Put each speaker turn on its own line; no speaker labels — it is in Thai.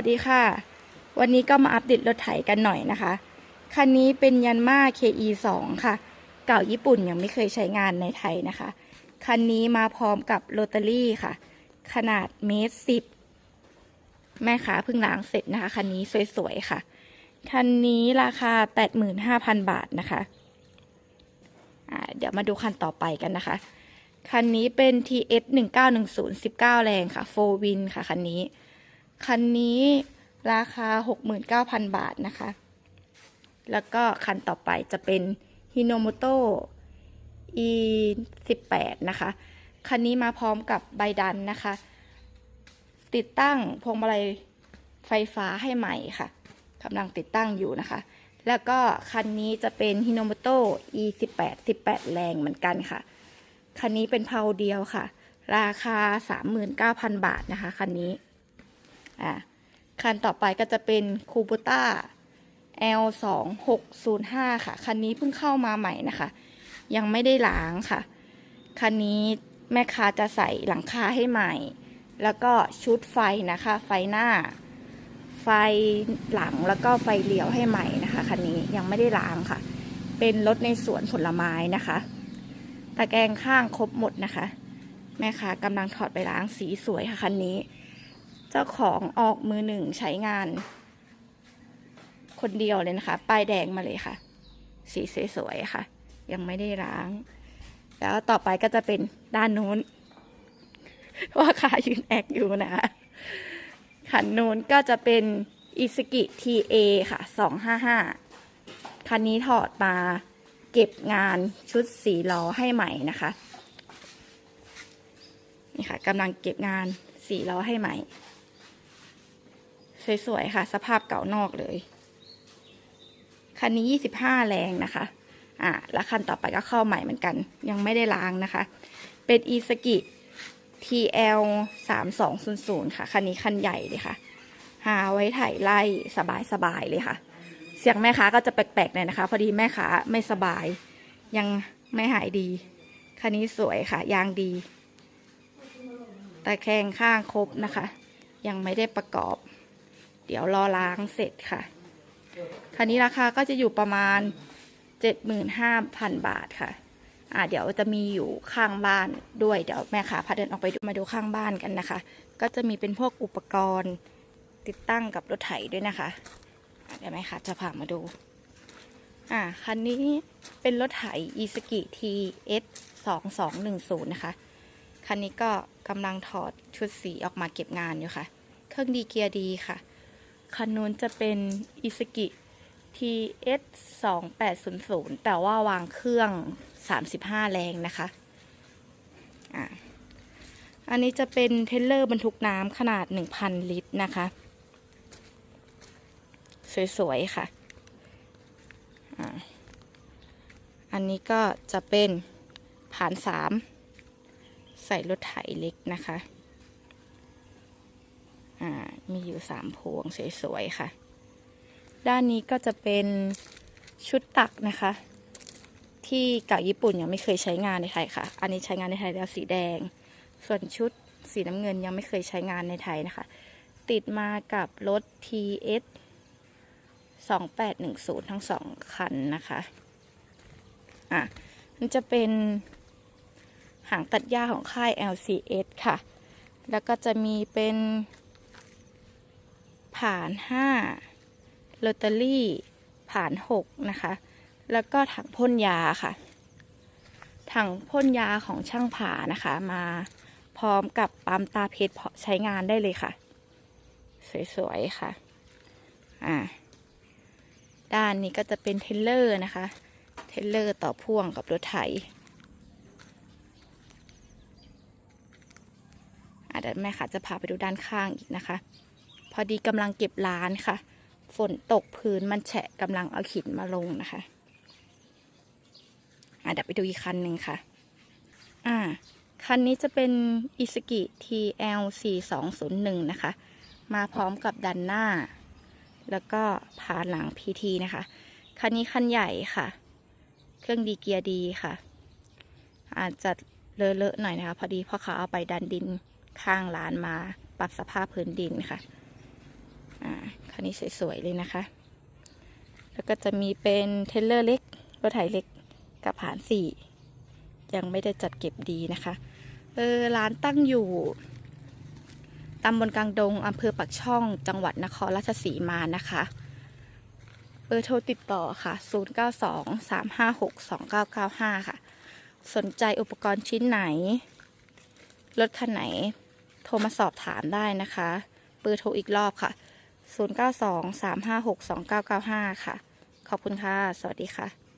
สวัสดีค่ะ วันนี้ก็มาอัปเดตรถไถกันหน่อยนะคะ คันนี้เป็นยันมา KE 2ค่ะ เก่าญี่ปุ่นยังไม่เคยใช้งานในไทยนะคะ คันนี้มาพร้อมกับโรตารี่ค่ะ ขนาดเมตรสิบแม่ค้าเพิ่งล้างเสร็จนะคะ คันนี้สวยๆค่ะ คันนี้ราคา 85,000 บาทนะคะอ่าเดี๋ยวมาดูคันต่อไปกันนะคะ คันนี้เป็น TS 1910 19 แรงค่ะ4 win ค่ะคันนี้ คันนี้ราคา 69,000 บาทนะคะ แล้วก็คันต่อไปจะเป็น Hinomoto E 18นะคะ คันนี้มาพร้อมกับใบดันนะคะ ติดตั้งพวงมาลัยไฟฟ้าให้ใหม่ค่ะกำลังติดตั้งอยู่นะคะ แล้วก็คันนี้จะเป็น Hinomoto E 18 18 แรงเหมือนกันค่ะ คันนี้เป็นเพาเดียวค่ะ ราคา 39,000 บาทนะคะ คันนี้ อ่าคันต่อไปก็จะเป็นคูบูต้า L 2 6 0 5ค่ะ คันนี้เพิ่งเข้ามาใหม่นะคะ ยังไม่ได้ล้างค่ะ คันนี้แม่ค้าจะใส่หลังคาให้ใหม่ แล้วก็ชุดไฟนะคะ ไฟหน้า ไฟหลังแล้วก็ไฟเลี้ยวให้ใหม่นะคะคันนี้ยังไม่ได้ล้างค่ะ เป็นรถในสวนผลไม้นะคะ ตะแกรงข้างครบหมดนะคะ แม่ค้ากำลังถอดไปล้างสีสวยค่ะคันนี้ เจ้าของออกมือหนึ่งใช้งาน คนเดียวเลยนะคะ ป้ายแดงมาเลยค่ะ สีสวยๆค่ะ ยังไม่ได้ล้าง แล้วต่อไปก็จะเป็นด้านนู้น ว่าขายืนแอกอยู่นะคะคันนู้นก็จะเป็นอิสกิ TA ค่ะ255คันนี้ถอดมาเก็บงานชุดสีล้อให้ใหม่นะคะ นี่ค่ะกำลังเก็บงานสีล้อให้ใหม่ สวยๆค่ะ สภาพเก่านอกเลย คันนี้25แรงนะคะ อ่าแล้วคันต่อไปก็เข้าใหม่เหมือนกัน ยังไม่ได้ล้างนะคะ เป็นอีสกิ TL 3200ค่ะ คันนี้คันใหญ่เลยค่ะ หาไว้ถ่ายไล่สบายๆเลยค่ะ เสียงแม่ค้าก็จะแปลกๆหน่อยนะคะ พอดีแม่ค้าไม่สบาย ยังไม่หายดี คันนี้สวยค่ะ ยางดีตะแคงข้างครบนะคะ ยังไม่ได้ประกอบ เดี๋ยวรอล้างเสร็จค่ะคันนี้ราคาก็จะอยู่ประมาณ 75,000 บาทค่ะอ่าเดี๋ยวจะมีอยู่ข้างบ้านด้วยเดี๋ยวแม่ค้าพาเดินออกไปมาดูข้างบ้านกันนะคะ ก็จะมีเป็นพวกอุปกรณ์ติดตั้งกับรถไถด้วยนะคะ เดี๋ยวแม่ค้าจะพามาดูอ่าคันนี้เป็นรถไถ e s k i TS 2210นะคะคันนี้ก็กำลังถอดชุดสีออกมาเก็บงานอยู่ค่ะ เครื่องดีเกียร์ดีค่ะ คันนู้นจะเป็นอิสกิ TS 2800แต่ว่าวางเครื่อง 35 แรงนะคะอะอันนี้จะเป็นเทลเลอร์บรรทุกน้ำขนาด 1,000 ลิตรนะคะ สวยๆค่ะอะอันนี้ก็จะเป็นผ่านสามใส่รถไถเล็กนะคะอ่า มีอยู่สามพวงสวยๆค่ะ ด้านนี้ก็จะเป็นชุดตักนะคะ ที่เก่าญี่ปุ่นยังไม่เคยใช้งานในไทยค่ะ อันนี้ใช้งานในไทยแล้วสีแดง ส่วนชุดสีน้ำเงินยังไม่เคยใช้งานในไทยนะคะ ติดมากับรถ TS 2810 ทั้งสองคันนะคะ อะ มันจะเป็นหางตัดหญ้าของค่าย LCS ค่ะ แล้วก็จะมีเป็น ผ่าน5ลอตเตอรี่ผ่าน6นะคะ แล้วก็ถังพ่นยาค่ะ ถังพ่นยาของช่างผ่านะคะ มาพร้อมกับปั๊มตาเพชรใช้งานได้เลยค่ะ สวยๆค่ะ อ่า ด้านนี้ก็จะเป็นเทเลอร์นะคะ เทเลอร์ต่อพ่วงกับรถไถอะเดี๋ยวแม่ค่ะจะพาไปดูด้านข้างอีกนะคะ พอดีกำลังเก็บร้านค่ะ ฝนตกพื้นมันแฉะกำลังเอาขินมาลงนะคะอะเดี๋ยวไปดูอีกคันหนึ่งค่ะ อ่า คันนี้จะเป็น i s u k i TL 4201นะคะ มาพร้อมกับดันหน้า แล้วก็ผ่านหลัง PT นะคะ คันนี้คันใหญ่ค่ะ เครื่องดีเกียร์ดีค่ะ อาจจะเลอะๆหน่อยนะคะ พอดีพ่อเขาเอาไปดันดินข้างร้านมา ปรับสภาพพื้นดินค่ะ คันนี้สวยๆเลยนะคะ แล้วก็จะมีเป็นเทเลอร์เล็กรถไถเล็กกับหารสี่ยังไม่ได้จัดเก็บดีนะคะ เออร้านตั้งอยู่ตำบลกลางดงอำเภอปักช่อง จังหวัดนครราชสีมานะคะ เบอร์โทรติดต่อค่ะ 0923562995 ค่ะ สนใจอุปกรณ์ชิ้นไหน รถคันไหน โทรมาสอบถามได้นะคะ เบอร์โทรอีกรอบค่ะ 0923562995 ค่ะ ขอบคุณค่ะ สวัสดีค่ะ